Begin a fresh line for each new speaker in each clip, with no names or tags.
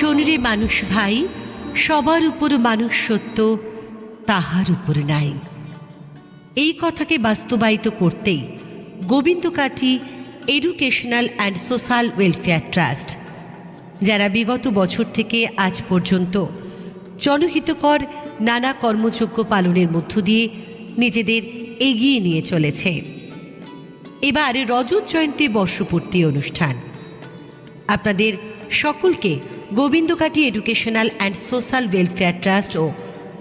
শনিরে মানুষ ভাই, সবার উপর মানুষ সত্য, তাহার উপর নাই। এই কথাকে বাস্তবায়িত করতেই Gobindakati educational and social welfare trust যারা বিগত বছর থেকে আজ পর্যন্ত জনহিতকর নানা কর্মযোগ্য পালনের মধ্য দিয়ে নিজেদের এগিয়ে নিয়ে চলেছে। এবার রজত জয়ন্তী বর্ষপূর্তি অনুষ্ঠান। আপনাদের সকলকে Gobindakati educational and social welfare trust O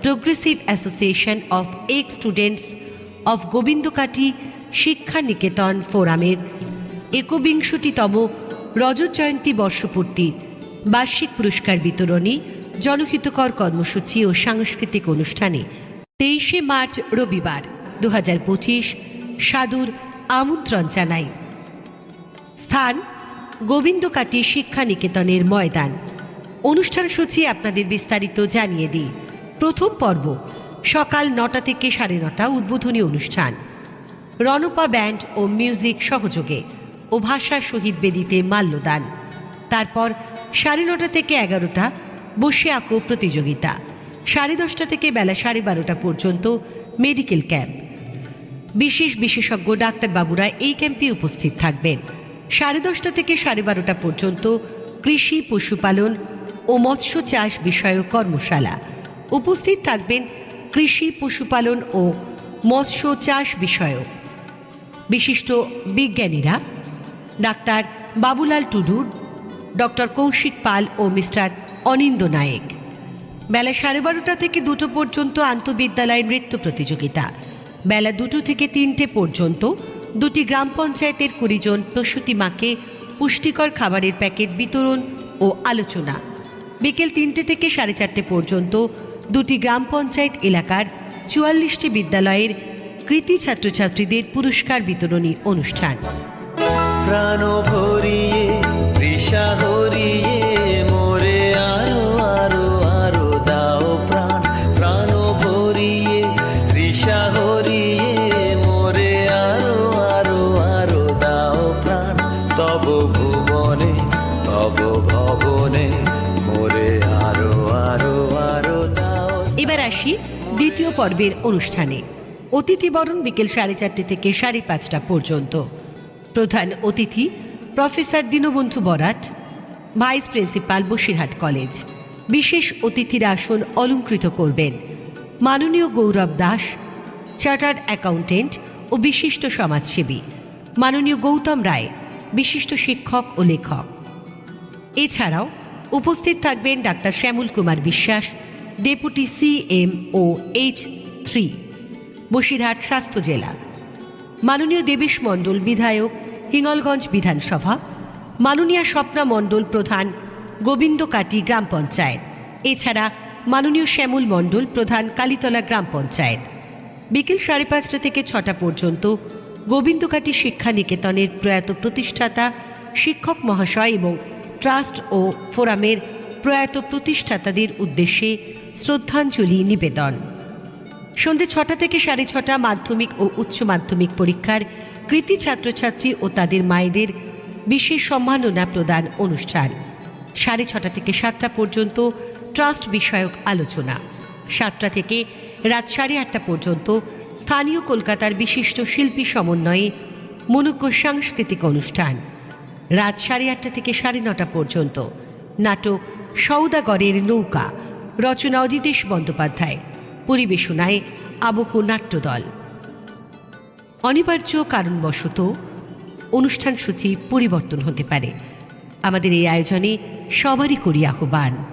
progressive association of ex students of Gobindakati Shiksha Niketan ফোরামের একবিংশতিতম রজত জয়ন্তী বর্ষপূর্তির বার্ষিক পুরস্কার বিতরণী, জনহিতকর কর্মসূচি ও সাংস্কৃতিক অনুষ্ঠানে তেইশে মার্চ রবিবার দু হাজার পঁচিশ সাদুর আমন্ত্রণ জানাই। স্থান গোবিন্দকাটি শিক্ষা নিকেতনের ময়দান। অনুষ্ঠান সূচি আপনাদের বিস্তারিত জানিয়ে দিই। প্রথম পর্ব, সকাল নটা থেকে সাড়ে নটা উদ্বোধনী অনুষ্ঠান। রণপা ব্যান্ড ও মিউজিক সহযোগে ও ভাষা শহীদ বেদিতে মাল্যদান। তারপর সাড়ে নটা থেকে এগারোটা বসে আঁকো প্রতিযোগিতা। সাড়ে দশটা থেকে বেলা সাড়ে বারোটা পর্যন্ত মেডিকেল ক্যাম্প। বিশেষ বিশেষজ্ঞ ডাক্তারবাবুরা এই ক্যাম্পে উপস্থিত থাকবেন। সাড়ে দশটা থেকে সাড়ে বারোটা পর্যন্ত কৃষি, পশুপালন ও মৎস্য চাষ বিষয়ক কর্মশালা। উপস্থিত থাকবেন কৃষি, পশুপালন ও মৎস্য চাষ বিষয়ক। বিশিষ্ট বিজ্ঞানীরা ডাক্তার বাবুলাল টুডুর ডক্টর কৌশিক পাল ও মিস্টার অনিন্দ নায়েক। বেলা সাড়ে বারোটা থেকে দুটো পর্যন্ত আন্তঃবিদ্যালয় নৃত্য প্রতিযোগিতা। বেলা দুটো থেকে তিনটে পর্যন্ত দুটি গ্রাম পঞ্চায়েতের কুড়িজন প্রসূতি মাকে পুষ্টিকর খাবারের প্যাকেট বিতরণ ও আলোচনা। বিকেল তিনটে থেকে সাড়ে চারটে পর্যন্ত দুটি গ্রাম পঞ্চায়েত এলাকার চুয়াল্লিশটি বিদ্যালয়ের কৃতি ছাত্রছাত্রীদের পুরস্কার বিতরণী অনুষ্ঠান।
প্রাণ মোরে আরও আরও আরও দাও প্রাণ। মোরে আরও আরও আরও দাও তব ভুবনে
এবার আসি দ্বিতীয় পর্বের অনুষ্ঠানে। অতিথিবরণ বিকেল সাড়ে চারটে থেকে সাড়ে পাঁচটা পর্যন্ত। প্রধান অতিথি professor Dinabandhu Barat vice principal Basirhat college. বিশেষ অতিথির আসন অলঙ্কৃত করবেন মাননীয় গৌরব দাস, চার্টার্ড অ্যাকাউন্টেন্ট ও বিশিষ্ট সমাজসেবী। মাননীয় গৌতম রায়, বিশিষ্ট শিক্ষক ও লেখক। এছাড়াও উপস্থিত থাকবেন doctor Shyamal Kumar Biswas, deputy CM O H three, Basirhat স্বাস্থ্য জেলা। মাননীয় দেবেশ মণ্ডল বিধায়ক, হিঙ্গলগঞ্জ বিধানসভা। মাননীয়া স্বপ্না মণ্ডল প্রধান, গোবিন্দকাটি গ্রাম পঞ্চায়েত। এছাড়া মাননীয় শ্যামল মণ্ডল প্রধান, কালীতলা গ্রাম পঞ্চায়েত। বিকেল সাড়ে পাঁচটা থেকে ছটা পর্যন্ত গোবিন্দকাটি শিক্ষা নিকেতনের প্রয়াত প্রতিষ্ঠাতা, শিক্ষক মহাশয় এবং ট্রাস্ট ও ফোরামের প্রয়াত প্রতিষ্ঠাতাদের উদ্দেশ্যে শ্রদ্ধাঞ্জলি নিবেদন। সন্ধে ছটা থেকে সাড়ে ছটা মাধ্যমিক ও উচ্চ মাধ্যমিক পরীক্ষার কৃতি ছাত্রছাত্রী ও তাদের মায়েদের বিশেষ সম্মাননা প্রদান অনুষ্ঠান। সাড়ে ছটা থেকে সাতটা পর্যন্ত ট্রাস্ট বিষয়ক আলোচনা। সাতটা থেকে রাত সাড়ে আটটা পর্যন্ত স্থানীয় কলকাতার বিশিষ্ট শিল্পী সমন্বয়ে মনোজ্ঞ সাংস্কৃতিক অনুষ্ঠান। রাত সাড়ে আটটা থেকে সাড়ে নটা পর্যন্ত। নাটক সৌদাগরের নৌকা, রচনা অজিতেশ বন্দ্যোপাধ্যায়, পরিবেশনায় আবহ নাট্যদল। অনিবার্য কারণবশত অনুষ্ঠান সূচি পরিবর্তন হতে পারে। আমাদের এই আয়োজনে সবারই করি আহ্বান।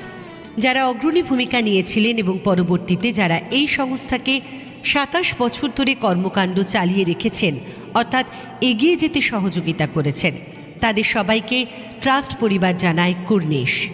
যারা অগ্রণী ভূমিকা নিয়েছিলেন এবং পরবর্তীতে যারা এই সংস্থাকে সাতাশ বছর ধরে কর্মকাণ্ড চালিয়ে রেখেছেন, অর্থাৎ এগিয়ে যেতে সহযোগিতা করেছেন, তাদের সবাইকে ট্রাস্ট পরিবার জানায় কুর্নিশ